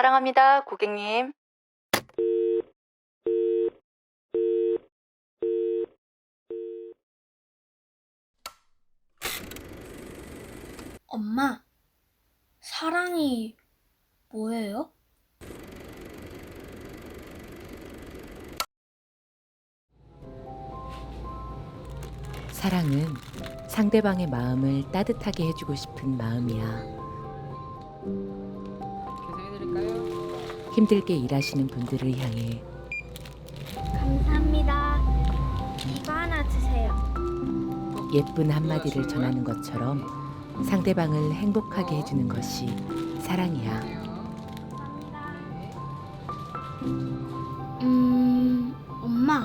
사랑합니다, 고객님. 엄마, 사랑이 뭐예요? 사랑은 상대방의 마음을 따뜻하게 해주고 싶은 마음이야. 힘들게 일하시는 분들을 향해 감사합니다. 이거 하나 드세요. 예쁜 한마디를 전하는 것처럼 상대방을 행복하게 해주는 것이 사랑이야. 음, 엄마,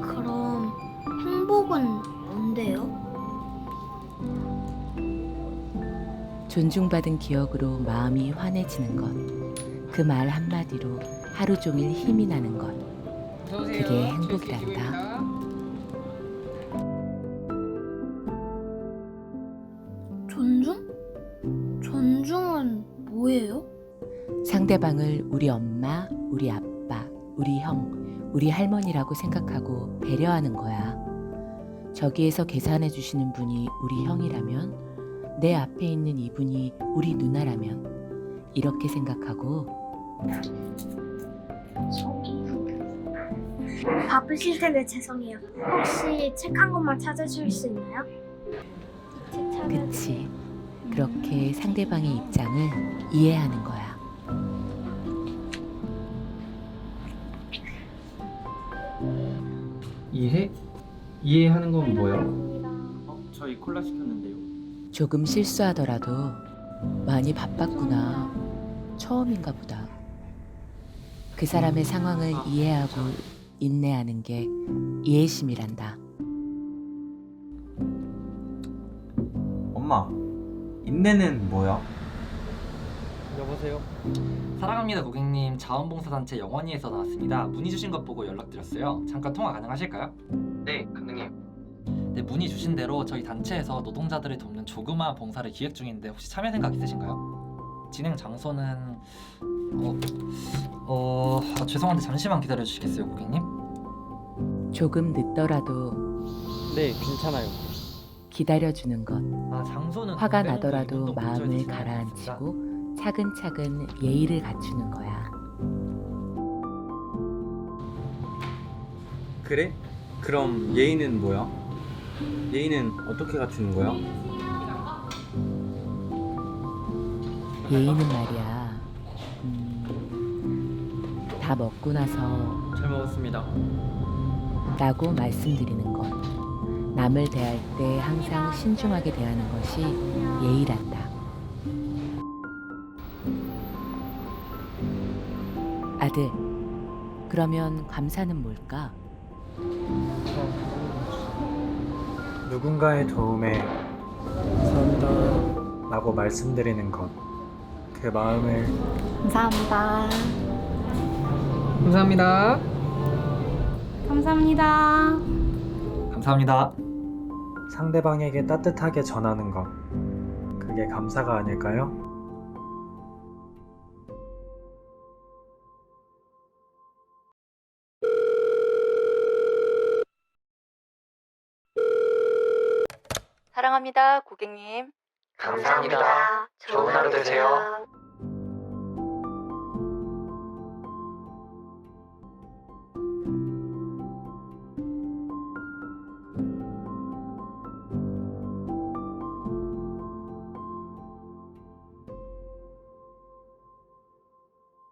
그럼 행복은 뭔데요? 존중받은 기억으로 마음이 환해지는 것. 그 말 한마디로 하루 종일 힘이 나는 것. 그게 행복이란다. 존중? 존중은 뭐예요? 상대방을 우리 엄마, 우리 아빠, 우리 형, 우리 할머니라고 생각하고 배려하는 거야. 저기에서 계산해 주시는 분이 우리 형이라면 내 앞에 있는 이분이 우리 누나라면 이렇게 생각하고 바쁘실 텐데 죄송해요. 혹시 책 한 권만 찾아줄 수 있나요? 책 찾아. 그치. 그렇게 상대방의 입장을 이해하는 거야. 이해? 이해하는 건 뭐야? 어, 저희 콜라 시켰는데요. 조금 실수하더라도 많이 바빴구나. 처음인가 보다. 그 사람의 상황을 이해하고 인내하는 게 이해심이란다. 엄마, 인내는 뭐야? 여보세요? 사랑합니다 고객님 자원봉사단체 영원히에서 나왔습니다 문의 주신 것 보고 연락드렸어요 잠깐 통화 가능하실까요? 네, 감독님. 네 문의 주신 대로 저희 단체에서 노동자들을 돕는 조그마한 봉사를 기획 중인데 혹시 참여 생각 있으신가요? 진행 장소는 어, 어 아, 죄송한데 잠시만 기다려 주시겠어요 고객님? 조금 늦더라도 네, 괜찮아요. 기다려주는 것. 아 장소는 화가 나더라도 마음을. 가라앉히고 차근차근 예의를 갖추는 거야. 그래? 그럼 예의는 뭐야? 예의는 어떻게 갖추는 거야? 예의는 말이야. 음, 다 먹고 나서 잘 먹었습니다. 라고 말씀드리는 것. 남을 대할 때 항상 신중하게 대하는 것이 예의란다. 아들, 그러면 감사는 뭘까? 누군가의 도움에 감사합니다 라고 말씀드리는 것. 그 마음을 감사합니다. 감사합니다. 감사합니다. 감사합니다 상대방에게 따뜻하게 전하는 것. 그게 감사가 아닐까요? 사랑합니다, 고객님. 감사합니다. 좋은 하루 되세요.